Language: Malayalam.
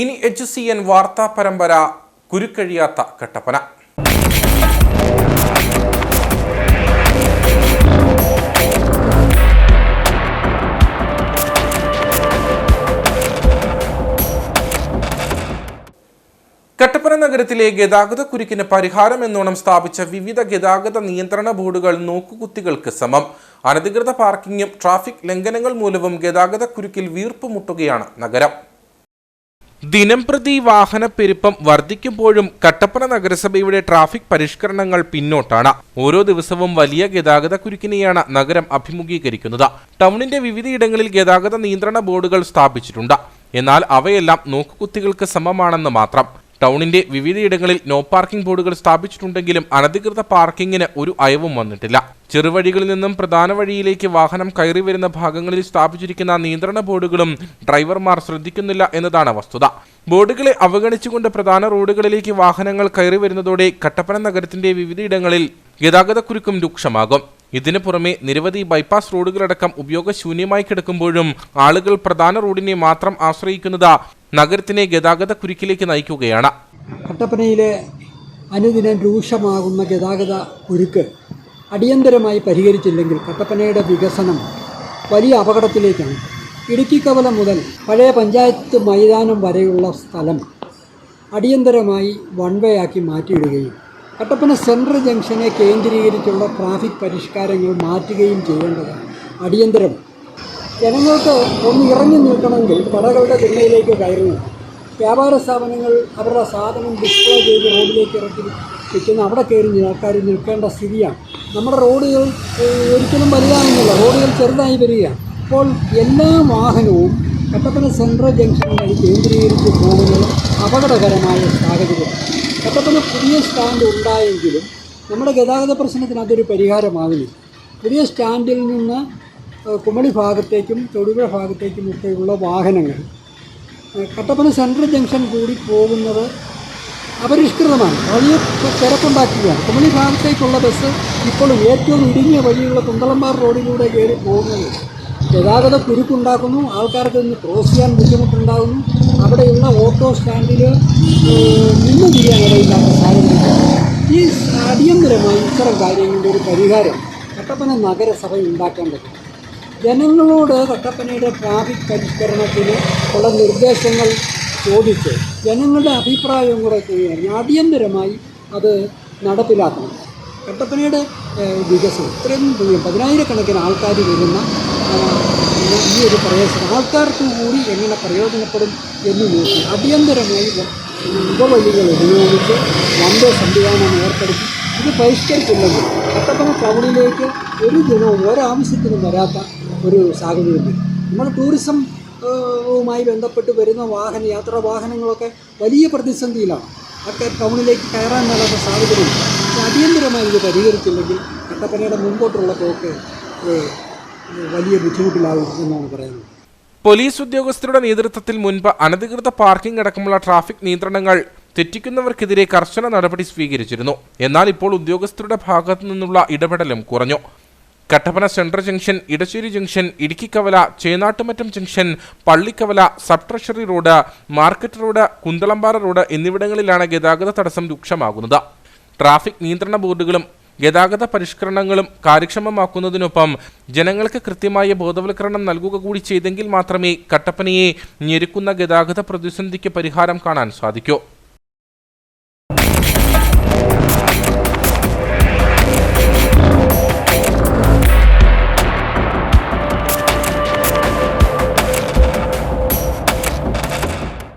ഇനി എച്ച് സി എൻ വാർത്താ പരമ്പര കുരുക്കഴിയാത്ത കട്ടപ്പന. കട്ടപ്പന നഗരത്തിലെ ഗതാഗത കുരുക്കിന് പരിഹാരം എന്നോണം സ്ഥാപിച്ച വിവിധ ഗതാഗത നിയന്ത്രണ ബോർഡുകൾ നോക്കുകുത്തികൾക്ക് സമം. അനധികൃത പാർക്കിങ്ങും ട്രാഫിക് ലംഘനങ്ങൾ മൂലവും ഗതാഗത കുരുക്കിൽ വീർപ്പുമുട്ടുകയാണ് നഗരം. ദിനംപ്രതി വാഹനപ്പെരുപ്പം വർദ്ധിക്കുമ്പോഴും കട്ടപ്പന നഗരസഭയുടെ ട്രാഫിക് പരിഷ്കരണങ്ങൾ പിന്നോട്ടാണ്. ഓരോ ദിവസവും വലിയ ഗതാഗത കുരുക്കിനെയാണ് നഗരം അഭിമുഖീകരിക്കുന്നത്. ടൗണിന്റെ വിവിധയിടങ്ങളിൽ ഗതാഗത നിയന്ത്രണ ബോർഡുകൾ സ്ഥാപിച്ചിട്ടുണ്ട്. എന്നാൽ അവയെല്ലാം നോക്കുകുത്തികൾക്ക് സമമാണെന്ന് മാത്രം. ടൗണിന്റെ വിവിധയിടങ്ങളിൽ നോ പാർക്കിംഗ് ബോർഡുകൾ സ്ഥാപിച്ചിട്ടുണ്ടെങ്കിലും അനധികൃത പാർക്കിങ്ങിന് ഒരു അയവും വന്നിട്ടില്ല. ചെറുവഴികളിൽ നിന്നും പ്രധാന വഴിയിലേക്ക് വാഹനം കയറി വരുന്ന ഭാഗങ്ങളിൽ സ്ഥാപിച്ചിരിക്കുന്ന നിയന്ത്രണ ബോർഡുകളും ഡ്രൈവർമാർ ശ്രദ്ധിക്കുന്നില്ല എന്നതാണ് വസ്തുത. ബോർഡുകളെ അവഗണിച്ചുകൊണ്ട് പ്രധാന റോഡുകളിലേക്ക് വാഹനങ്ങൾ കയറി വരുന്നതോടെ കട്ടപ്പന നഗരത്തിന്റെ വിവിധയിടങ്ങളിൽ ഗതാഗതക്കുരുക്കും രൂക്ഷമാകും. ഇതിനു പുറമെ നിരവധി ബൈപ്പാസ് റോഡുകളടക്കം ഉപയോഗശൂന്യമായി കിടക്കുമ്പോഴും ആളുകൾ പ്രധാന റോഡിനെ മാത്രം ആശ്രയിക്കുന്നത് നഗരത്തിനെ ഗതാഗത കുരുക്കിലേക്ക് നയിക്കുകയാണ്. കട്ടപ്പനയിലെ അനുദിനം രൂക്ഷമാകുന്ന ഗതാഗത കുരുക്ക് അടിയന്തരമായി പരിഹരിച്ചില്ലെങ്കിൽ കട്ടപ്പനയുടെ വികസനം വലിയ അപകടത്തിലേക്കാണ്. ഇടുക്കി കവല മുതൽ പഴയ പഞ്ചായത്ത് മൈതാനം വരെയുള്ള സ്ഥലം അടിയന്തരമായി വൺ വേ ആക്കി മാറ്റിയിടുകയും കട്ടപ്പന സെൻട്രൽ ജംഗ്ഷനെ കേന്ദ്രീകരിച്ചുള്ള ട്രാഫിക് പരിഷ്കാരങ്ങൾ മാറ്റുകയും ചെയ്യേണ്ടത് അടിയന്തരം ജനങ്ങൾക്ക് ഒന്ന് ഇറങ്ങി നിൽക്കണമെങ്കിൽ കടകളുടെ തിന്മയിലേക്ക് കയറുന്നു വ്യാപാര സ്ഥാപനങ്ങൾ അവരുടെ സാധനം ഡിസ്പ്ലേ ചെയ്ത് റോഡിലേക്ക് ഇറക്കി വിൽക്കുന്ന അവിടെ കയറി ആൾക്കാർ നിൽക്കേണ്ട സ്ഥിതിയാണ്. നമ്മുടെ റോഡുകൾ ഒരിക്കലും വലുതാണെന്നില്ല റോഡുകൾ ചെറുതായി വരികയാണ് അപ്പോൾ എല്ലാ വാഹനവും കട്ടപ്പന സെൻട്രൽ ജംഗ്ഷൻ കേന്ദ്രീകരിച്ച് പോകുന്നത് അപകടകരമായ സാഹചര്യം കട്ടപ്പന പുതിയ സ്റ്റാൻഡ് ഉണ്ടായെങ്കിലും നമ്മുടെ ഗതാഗത പ്രശ്നത്തിന് അതൊരു പരിഹാരമാകുന്നില്ല. പുതിയ സ്റ്റാൻഡിൽ നിന്ന് കുമളി ഭാഗത്തേക്കും തൊടുപുഴ ഭാഗത്തേക്കും ഒക്കെയുള്ള വാഹനങ്ങൾ. കട്ടപ്പന സെൻട്രൽ ജംഗ്ഷൻ കൂടി പോകുന്നത് അപരിഷ്കൃതമാണ്. വലിയ തിരക്കുണ്ടാക്കുകയാണ്. കുമളി ഭാഗത്തേക്കുള്ള ബസ് ഇപ്പോഴും ഏറ്റവും ഇടുങ്ങിയ വഴിയുള്ള കുന്തളമ്പാർ റോഡിലൂടെ കയറി പോകുന്നത്. ഗതാഗത കുരുക്കുണ്ടാക്കുന്നു. ആൾക്കാർക്ക് ഇന്ന് ക്രോസ് ചെയ്യാൻ ബുദ്ധിമുട്ടുണ്ടാകുന്നു. അവിടെയുള്ള ഓട്ടോ സ്റ്റാൻഡിൽ നിന്ന് തിരിയാൻ ഇടയില്ലാത്ത സാഹചര്യം ഈ അടിയന്തരമായി ഇത്തരം കാര്യങ്ങളുടെ ഒരു പരിഹാരം കട്ടപ്പന നഗരസഭ ഉണ്ടാക്കേണ്ടത് ജനങ്ങളോട് കട്ടപ്പനയുടെ ട്രാഫിക് പരിഷ്കരണത്തിന് ഉള്ള നിർദ്ദേശങ്ങൾ ചോദിച്ച് ജനങ്ങളുടെ അഭിപ്രായവും കൂടെ ചെയ്യുകയാണെങ്കിൽ അടിയന്തരമായി അത് നടപ്പിലാക്കണം. കട്ടപ്പനയുടെ വികസനം ഇത്രയും പതിനായിരക്കണക്കിന് ആൾക്കാർ വരുന്ന ഈ ഒരു പ്രദേശം ആൾക്കാർക്ക് കൂടി എങ്ങനെ പ്രയോജനപ്പെടും എന്ന് നോക്കി അടിയന്തരമായി ഉപവഴികൾ ഉപയോഗിച്ച് വമ്പേ സംവിധാനം ഏർപ്പെടുത്തി ഇത് പരിഷ്കരിച്ചില്ലെങ്കിൽ കട്ടപ്പന ടൗണിലേക്ക് ഒരു ജനവും ഒരാവശ്യത്തിനും വരാത്ത ഒരു സാഹചര്യം നമ്മൾ ടൂറിസം വുമായി ബന്ധപ്പെട്ട് വരുന്ന വാഹന യാത്രാ വാഹനങ്ങളൊക്കെ വലിയ പ്രതിസന്ധിയിലാണ്. ഒക്കെ ടൗണിലേക്ക് കയറാൻ മേലാത്ത സാഹചര്യം അടിയന്തരമായി ഇത് പരിഹരിച്ചില്ലെങ്കിൽ കട്ടപ്പനയുടെ മുമ്പോട്ടുള്ള പോക്ക് വലിയ ബുദ്ധിമുട്ടിലാകും എന്നാണ് പറയുന്നത്. പോലീസ് ഉദ്യോഗസ്ഥരുടെ നേതൃത്വത്തിൽ മുൻപ് അനധികൃത പാർക്കിംഗ് അടക്കമുള്ള ട്രാഫിക് നിയന്ത്രണങ്ങൾ തെറ്റിക്കുന്നവർക്കെതിരെ കർശന നടപടി സ്വീകരിച്ചിരുന്നു. എന്നാൽ ഇപ്പോൾ ഉദ്യോഗസ്ഥരുടെ ഭാഗത്തു നിന്നുള്ള ഇടപെടലും കുറഞ്ഞു. Kattappana central junction Edassery junction Idukkikkavala Chenattumattam junction Pallikkavala sub treasury road market road Kunthalampara road എന്നിവിടങ്ങളിലാണ് ഗതാഗത തടസ്സം രൂക്ഷമാകുന്നത്. ട്രാഫിക് നിയന്ത്രണ ബോർഡുകളും ഗതാഗത പരിഷ്കരണങ്ങളും കാര്യക്ഷമമാക്കുന്നതിനൊപ്പം ജനങ്ങൾക്ക് കൃത്യമായ ബോധവൽക്കരണം നൽകുക കൂടി ചെയ്തെങ്കിൽ മാത്രമേ കട്ടപ്പനയെ ഞെരുക്കുന്ന ഗതാഗത പ്രതിസന്ധിക്ക് പരിഹാരം കാണാൻ സാധിക്കൂ.